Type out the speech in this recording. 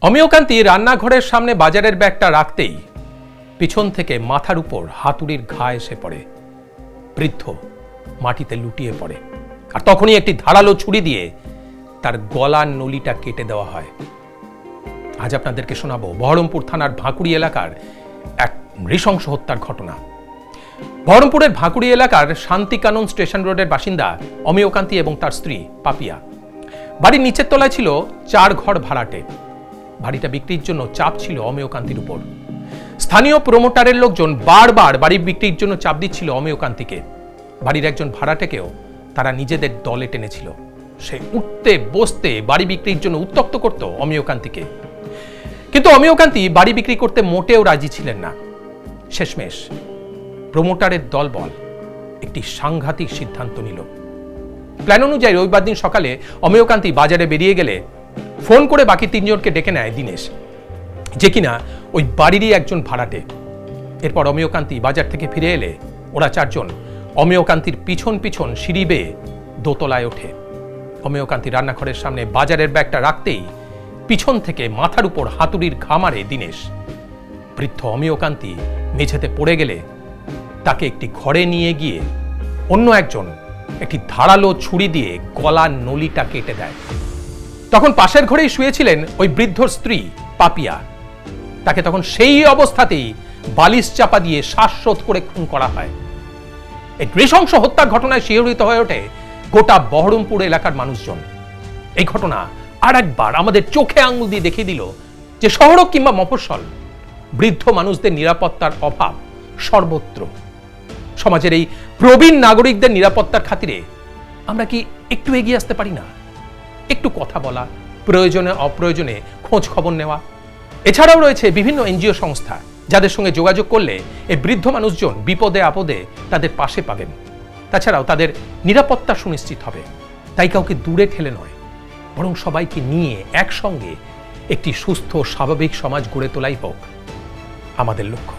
অমিয়কান্তি রান্নাঘরের সামনে বাজারের ব্যাগটা রাখতেই পিছন থেকে মাথার উপর হাতুড়ির ঘা এসে পড়ে। বৃদ্ধ মাটিতে লুটিয়ে পড়ে। আর তখনই একটি ধারালো ছুরি দিয়ে তার গলার নলিটা কেটে দেওয়া হয়। আজ আপনাদেরকে শোনাবো বহরমপুর থানার ভাঁকুড়ি এলাকার এক নৃশংস হত্যার ঘটনা। বহরমপুরের ভাঁকুড়ি এলাকার শান্তিকানন স্টেশন রোডের বাসিন্দা অমিয়কান্তি এবং তার স্ত্রী পাপিয়া। বাড়ির নিচের তলায় ছিল চার ঘর ভাড়াটে। বাড়িটা বিক্রির জন্য চাপ ছিল অমেয়কান্তির উপর। স্থানীয় প্রমোটারের লোকজন বারবার বাড়ি বিক্রির জন্য চাপ দিচ্ছিল অমেয়কান্তিকে। বাড়ির একজন ভাড়াটেকেও তারা নিজেদের দলে টেনেছিল। সে উঠতে, বসতে, বাড়ি বিক্রির জন্য উত্তক্ত করত অমিয়কান্তিকে। কিন্তু অমিয়কান্তি বাড়ি বিক্রি করতে মোটেও রাজি ছিলেন না। শেষমেশ প্রমোটারের দলবল একটি সাংঘাতিক সিদ্ধান্ত নিল। প্ল্যান অনুযায়ী রবিবার দিন সকালে অমেয়কান্তি বাজারে বেরিয়ে গেলে ফোন করে বাকি তিনজনকে ডেকে নেয় দীনেশ, যে কিনা ওই বাড়িরই একজন ভাড়াটে। এরপর অমেয়কান্তি বাজার থেকে ফিরে এলে ওরা চারজন অমেয়কান্তির পিছন পিছন সিঁড়ি বেয়ে দোতলায় ওঠে। অমেয়কান্তি রান্নাঘরের সামনে বাজারের ব্যাগটা রাখতেই পিছন থেকে মাথার উপর হাতুড়ির ঘা মারে দীনেশ। বৃদ্ধ অমিয়কান্তি মেঝেতে পড়ে গেলে তাকে একটি ঘরে নিয়ে গিয়ে অন্য একজন একটি ধারালো ছুরি দিয়ে গলার নলিটা কেটে দেয়। তখন পাশের ঘরেই শুয়েছিলেন ওই বৃদ্ধর স্ত্রী, পাপিয়া। তাকে তখন সেই অবস্থাতেই বালিশ চাপা দিয়ে শ্বাসরোধ করে খুন করা হয়। এই নৃশংস হত্যার ঘটনায় শিহরিত হয়ে ওঠে গোটা বহরমপুর এলাকার মানুষজন। এই ঘটনা আর একবার আমাদের চোখে আঙুল দিয়ে দেখিয়ে দিল যে শহর কিংবা মফস্বল, বৃদ্ধ মানুষদের নিরাপত্তার অভাব সর্বত্র। সমাজের এই প্রবীণ নাগরিকদের নিরাপত্তার খাতিরে আমরা কি একটু এগিয়ে আসতে পারি না? একটু কথা বলা, প্রয়োজনে অপ্রয়োজনে খোঁজ খবর নেওয়া। এছাড়াও রয়েছে বিভিন্ন এনজিও সংস্থা, যাদের সঙ্গে যোগাযোগ করলে এই বৃদ্ধ মানুষজন বিপদে আপদে তাদের পাশে পাবেন। তাছাড়াও তাদের নিরাপত্তা সুনিশ্চিত হবে। তাই কাউকে দূরে ঠেলে নয়, বরং সবাইকে নিয়ে একসঙ্গে একটি সুস্থ, স্বাভাবিক সমাজ গড়ে তোলাই হোক। আমাদের লক্ষ্য।